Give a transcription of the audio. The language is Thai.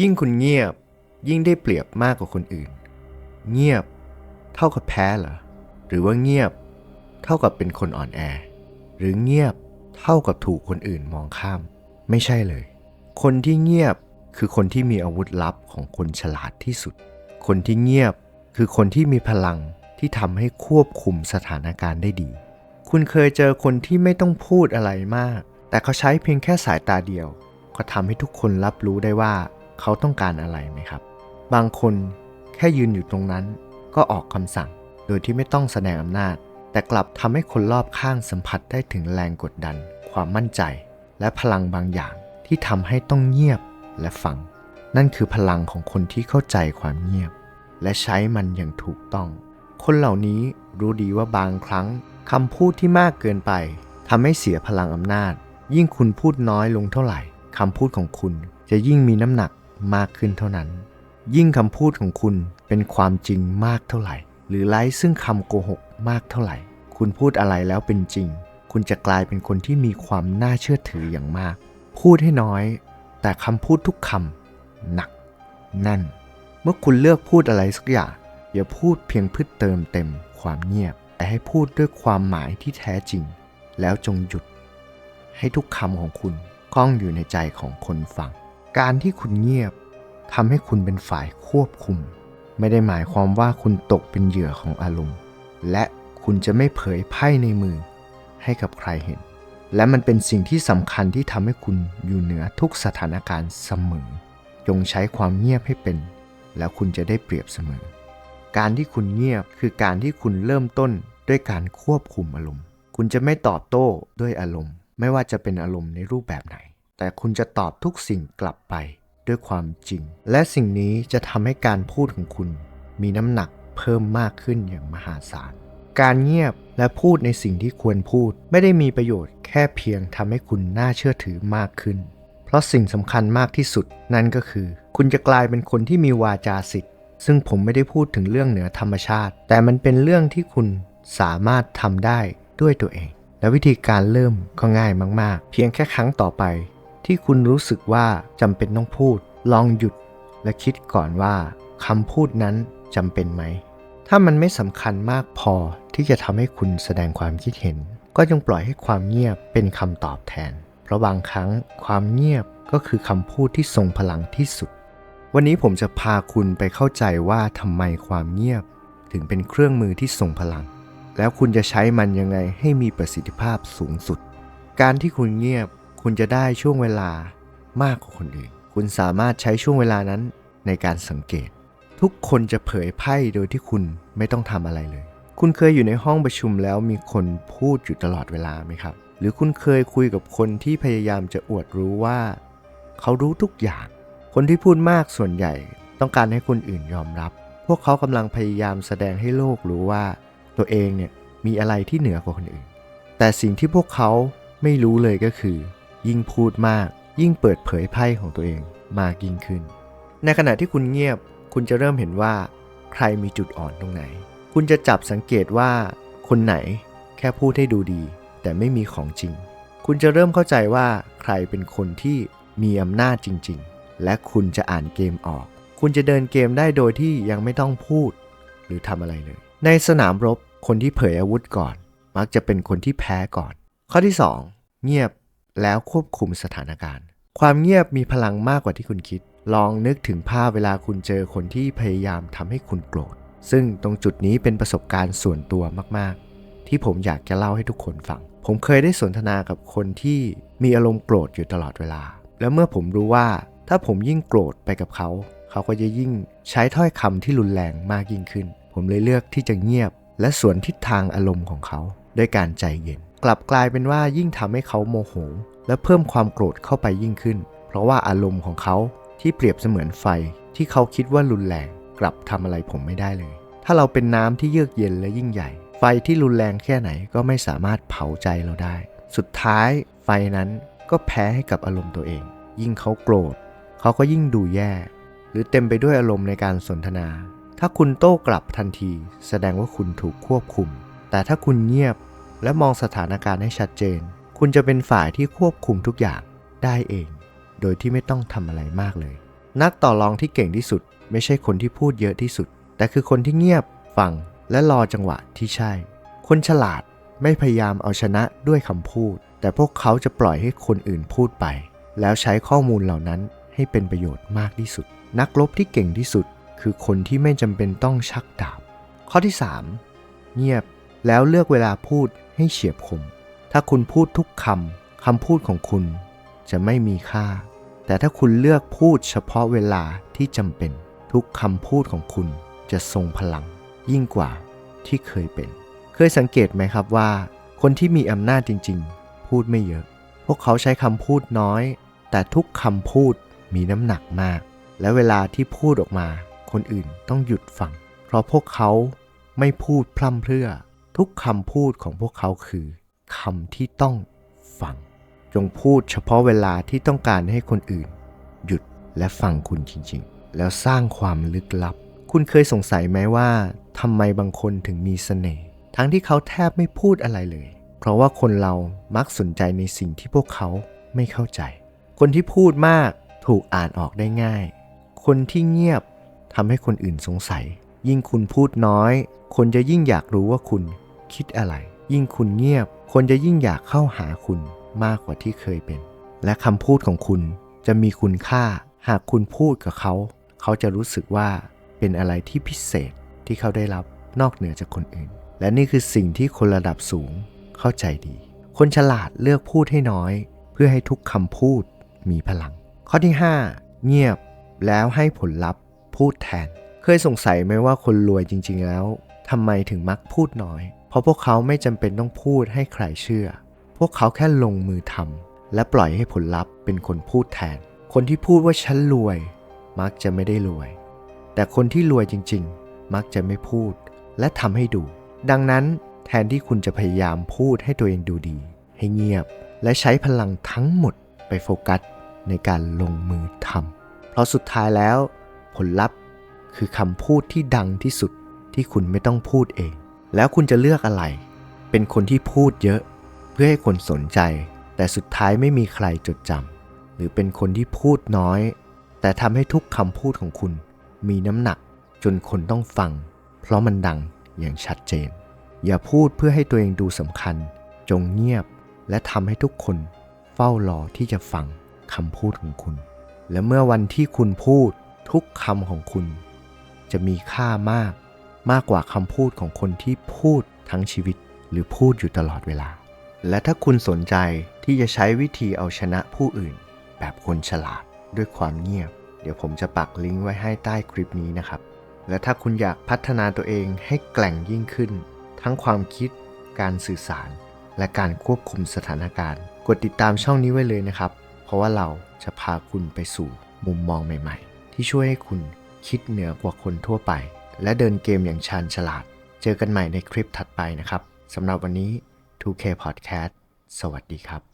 ยิ่งคุณเงียบ ยิ่งได้เปรียบมากกว่าคนอื่น เงียบ เท่ากับแพ้เหรอ หรือว่าเงียบ เท่ากับเป็นคนอ่อนแอ หรือเงียบเท่ากับถูกคนอื่นมองข้าม ไม่ใช่เลย คนที่เงียบคือคนที่มีอาวุธลับของคนฉลาดที่สุด คนที่เงียบคือคนที่มีพลังที่ทำให้ควบคุมสถานการณ์ได้ดี คุณเคยเจอคนที่ไม่ต้องพูดอะไรมาก แต่เขาใช้เพียงแค่สายตาเดียว ก็ทำให้ทุกคนรับรู้ได้ว่า เขาต้องการอะไรไหมครับ บางคนแค่ยืนอยู่ตรงนั้นก็ออกคำสั่ง โดยที่ไม่ต้องแสดงอำนาจ แต่กลับทำให้คนรอบข้างสัมผัสได้ถึงแรงกดดัน ความมั่นใจ และพลังบางอย่างที่ทำให้ต้องเงียบและฟัง นั่นคือพลังของคนที่เข้าใจความเงียบ และใช้มันอย่างถูกต้อง คนเหล่านี้รู้ดีว่าบางครั้งคำพูดที่มากเกินไปทำให้เสียพลังอำนาจ ยิ่งคุณพูดน้อยลงเท่าไหร่คำพูดของคุณจะยิ่งมีน้ำหนัก มากขึ้นเท่านั้น ยิ่งคำพูดของคุณเป็นความจริงมากเท่าไหร่ หรือไร้ซึ่งคำโกหกมากเท่าไหร่ คุณพูดอะไรแล้วเป็นจริง คุณจะกลายเป็นคนที่มีความน่าเชื่อถืออย่างมาก พูดให้น้อย แต่คำพูดทุกคำหนักแน่น เมื่อคุณเลือกพูดอะไรสักอย่างอย่าพูดเพียงเพื่อเติมเต็มความเงียบ แต่ให้พูดด้วยความหมายที่แท้จริง แล้วจงหยุด ให้ทุกคำของคุณก้องอยู่ในใจของคนฟัง การที่คุณเงียบทำให้คุณเป็นฝ่ายควบคุม ไม่ได้หมายความว่าคุณตกเป็นเหยื่อของอารมณ์ และคุณจะไม่เผยไพ่ในมือให้กับใครเห็น และมันเป็นสิ่งที่สำคัญที่ทำให้คุณอยู่เหนือทุกสถานการณ์เสมอจงใช้ความเงียบให้เป็น แล้วคุณจะได้เปรียบเสมอ การที่คุณเงียบคือการที่คุณเริ่มต้นด้วยการควบคุมอารมณ์ คุณจะไม่ตอบโต้ด้วยอารมณ์ ไม่ว่าจะเป็นอารมณ์ในรูปแบบไหน แต่คุณจะตอบทุกสิ่งกลับไปด้วยความจริง และสิ่งนี้จะทำให้การพูดของคุณ มีน้ำหนักเพิ่มมากขึ้นอย่างมหาศาล การเงียบและพูดในสิ่งที่ควรพูด ไม่ได้มีประโยชน์แค่เพียงทำให้คุณน่าเชื่อถือมากขึ้น เพราะสิ่งสำคัญมากที่สุด นั่นก็คือ คุณจะกลายเป็นคนที่มีวาจาสิทธิ์ซึ่งผมไม่ได้พูดถึงเรื่องเหนือธรรมชาติ แต่มันเป็นเรื่องที่คุณสามารถทำได้ด้วยตัวเอง และวิธีการเริ่มก็ง่ายมาก ๆ เพียงแค่ครั้งต่อไป ที่คุณรู้สึกว่าจำเป็นต้องพูด ลองหยุดและคิดก่อนว่าคำพูดนั้นจำเป็นไหม ถ้ามันไม่สำคัญมากพอที่จะทำให้คุณแสดงความคิดเห็น ก็จงปล่อยให้ความเงียบเป็นคำตอบแทน เพราะบางครั้งความเงียบก็คือคำพูดที่ทรงพลังที่สุด วันนี้ผมจะพาคุณไปเข้าใจว่าทำไมความเงียบ ถึงเป็นเครื่องมือที่ทรงพลัง แล้วคุณจะใช้มันยังไงให้มีประสิทธิภาพสูงสุด การที่คุณเงียบ คุณจะได้ช่วงเวลามากกว่าคนอื่น คุณสามารถใช้ช่วงเวลานั้นในการสังเกต ทุกคนจะเผยไพ่โดยที่คุณไม่ต้องทำอะไรเลย คุณเคยอยู่ในห้องประชุมแล้วมีคนพูดอยู่ตลอดเวลาไหมครับ หรือคุณเคยคุยกับคนที่พยายามจะอวดรู้ว่า เขารู้ทุกอย่าง คนที่พูดมากส่วนใหญ่ต้องการให้คนอื่นยอมรับ พวกเขากำลังพยายามแสดงให้โลกรู้ว่า ตัวเองเนี่ยมีอะไรที่เหนือกว่าคนอื่น แต่สิ่งที่พวกเขาไม่รู้เลยก็คือ ยิ่งพูดมาก ยิ่งเปิดเผยไพ่ของตัวเองมากยิ่งขึ้น ในขณะที่คุณเงียบคุณจะเริ่มเห็นว่า ใครมีจุดอ่อนตรงไหน คุณจะจับสังเกตว่า คนไหนแค่พูดให้ดูดี แต่ไม่มีของจริง คุณจะเริ่มเข้าใจว่าใครเป็นคนที่มีอำนาจจริง ๆ และคุณจะอ่านเกมออก คุณจะเดินเกมได้โดยที่ยังไม่ต้องพูด หรือทำอะไรเลย ในสนามรบคนที่เผยอาวุธก่อน มักจะเป็นคนที่แพ้ก่อน ข้อที่ 2 เงียบ แล้วควบคุมสถานการณ์ ความเงียบมีพลังมากกว่าที่คุณคิด ลองนึกถึงภาพเวลาคุณเจอคนที่พยายามทำให้คุณโกรธ ซึ่งตรงจุดนี้เป็นประสบการณ์ส่วนตัวมาก ๆ ที่ผมอยากจะเล่าให้ทุกคนฟัง ผมเคยได้สนทนากับคนที่มีอารมณ์โกรธอยู่ตลอดเวลา แล้วเมื่อผมรู้ว่าถ้าผมยิ่งโกรธไปกับเขา เขาก็จะยิ่งใช้ถ้อยคำที่รุนแรงมากยิ่งขึ้น ผมเลยเลือกที่จะเงียบ และสวนทิศทางอารมณ์ของเขา ด้วยการใจเย็น กลับกลายเป็นว่ายิ่งทำให้เขาโมโห และเพิ่มความโกรธเข้าไปยิ่งขึ้น เพราะว่าอารมณ์ของเขาที่เปรียบเสมือนไฟที่เขาคิดว่ารุนแรงกลับทำอะไรผมไม่ได้เลย ถ้าเราเป็นน้ำที่เยือกเย็นและยิ่งใหญ่ ไฟที่รุนแรงแค่ไหนก็ไม่สามารถเผาใจเราได้ สุดท้ายไฟนั้นก็แพ้ให้กับอารมณ์ตัวเอง ยิ่งเขาโกรธ เขาก็ยิ่งดูแย่ หรือเต็มไปด้วยอารมณ์ในการสนทนา ถ้าคุณโต้กลับทันที แสดงว่าคุณถูกควบคุม แต่ถ้าคุณเงียบและมองสถานการณ์ให้ชัดเจน คุณจะเป็นฝ่ายที่ควบคุมทุกอย่างได้เอง โดยที่ไม่ต้องทำอะไรมากเลย นักต่อรองที่เก่งที่สุด ไม่ใช่คนที่พูดเยอะที่สุด แต่คือคนที่เงียบฟังและรอจังหวะที่ใช่ คนฉลาดไม่พยายามเอาชนะด้วยคำพูด แต่พวกเขาจะปล่อยให้คนอื่นพูดไป แล้วใช้ข้อมูลเหล่านั้นให้เป็นประโยชน์มากที่สุด นักรบที่เก่งที่สุด คือคนที่ไม่จำเป็นต้องชักดาบ ข้อที่ 3 เงียบแล้วเลือกเวลาพูดให้เฉียบคม ถ้าคุณพูดทุกคำคำพูดของคุณจะไม่มีค่า แต่ถ้าคุณเลือกพูดเฉพาะเวลาที่จำเป็น ทุกคำพูดของคุณจะทรงพลัง ยิ่งกว่าที่เคยเป็น เคยสังเกตไหมครับว่า คนที่มีอำนาจจริง ๆ พูดไม่เยอะ พวกเขาใช้คำพูดน้อย แต่ทุกคำพูดมีน้ำหนักมาก และเวลาที่พูดออกมา คนอื่นต้องหยุดฟัง เพราะพวกเขาไม่พูดพร่ำเพรื่อ ทุกคำพูดของพวกเขาคือ คำที่ต้องฟัง จงพูดเฉพาะเวลาที่ต้องการให้คนอื่น หยุดและฟังคุณจริงๆ แล้วสร้างความลึกลับ คุณเคยสงสัยไหมว่าทำไมบางคนถึงมีเสน่ห์ทั้งที่เขาแทบไม่พูดอะไรเลย เพราะว่าคนเรามักสนใจในสิ่งที่พวกเขาไม่เข้าใจ คนที่พูดมากถูกอ่านออกได้ง่าย คนที่เงียบทำให้คนอื่นสงสัย ยิ่งคุณพูดน้อย คนจะยิ่งอยากรู้ว่าคุณคิดอะไร ยิ่งคุณเงียบ คนจะยิ่งอยากเข้าหาคุณมากกว่าที่เคยเป็น และคำพูดของคุณจะมีคุณค่า หากคุณพูดกับเขา เขาจะรู้สึกว่าเป็นอะไรที่พิเศษที่เขาได้รับนอกเหนือจากคนอื่น และนี่คือสิ่งที่คนระดับสูงเข้าใจดี คนฉลาดเลือกพูดให้น้อย เพื่อให้ทุกคำพูดมีพลัง ข้อที่ 5 เงียบแล้วให้ผลลัพธ์พูดแทน เคยสงสัยไหมว่าคนรวยจริง ๆแล้วทำไมถึงมักพูดน้อย เพราะพวกเขาไม่จำเป็นต้องพูดให้ใครเชื่อ พวกเขาแค่ลงมือทำและปล่อยให้ผลลัพธ์เป็นคนพูดแทน คนที่พูดว่าฉันรวย มักจะไม่ได้รวย แต่คนที่รวยจริง ๆ มักจะไม่พูด และทำให้ดู ดังนั้นแทนที่คุณจะพยายามพูดให้ตัวเองดูดี ให้เงียบ และใช้พลังทั้งหมดไปโฟกัสในการลงมือทำเพราะสุดท้ายแล้ว ผลลัพธ์คือคำพูดที่ดังที่สุดที่คุณไม่ต้องพูดเอง แล้วคุณจะเลือกอะไร เป็นคนที่พูดเยอะ เพื่อให้คนสนใจ แต่สุดท้ายไม่มีใครจดจำหรือเป็นคนที่พูดน้อย แต่ทำให้ทุกคำพูดของคุณ มีน้ำหนักจนคนต้องฟัง เพราะมันดังอย่างชัดเจน อย่าพูดเพื่อให้ตัวเองดูสำคัญ จงเงียบ และทำให้ทุกคนเฝ้ารอที่จะฟังคำพูดของคุณ และเมื่อวันที่คุณพูดทุกคำของคุณ จะมีค่ามาก มากกว่าคำพูดของคนที่พูดทั้งชีวิตหรือพูดอยู่ตลอดเวลา และถ้าคุณสนใจที่จะใช้วิธีเอาชนะผู้อื่น แบบคนฉลาดด้วยความเงียบ เดี๋ยวผมจะปักลิงก์ไว้ให้ใต้คลิปนี้นะครับ และถ้าคุณอยากพัฒนาตัวเองให้แกล่งยิ่งขึ้น ทั้งความคิด การสื่อสาร และการควบคุมสถานการณ์ กดติดตามช่องนี้ไว้เลยนะครับ เพราะว่าเราจะพาคุณไปสู่มุมมองใหม่ ๆ ที่ช่วยให้คุณคิดเหนือกว่าคนทั่วไป และเดินเกมอย่างชาญฉลาด เจอกันใหม่ในคลิปถัดไปนะครับสำหรับวันนี้ 2K Podcast สวัสดีครับ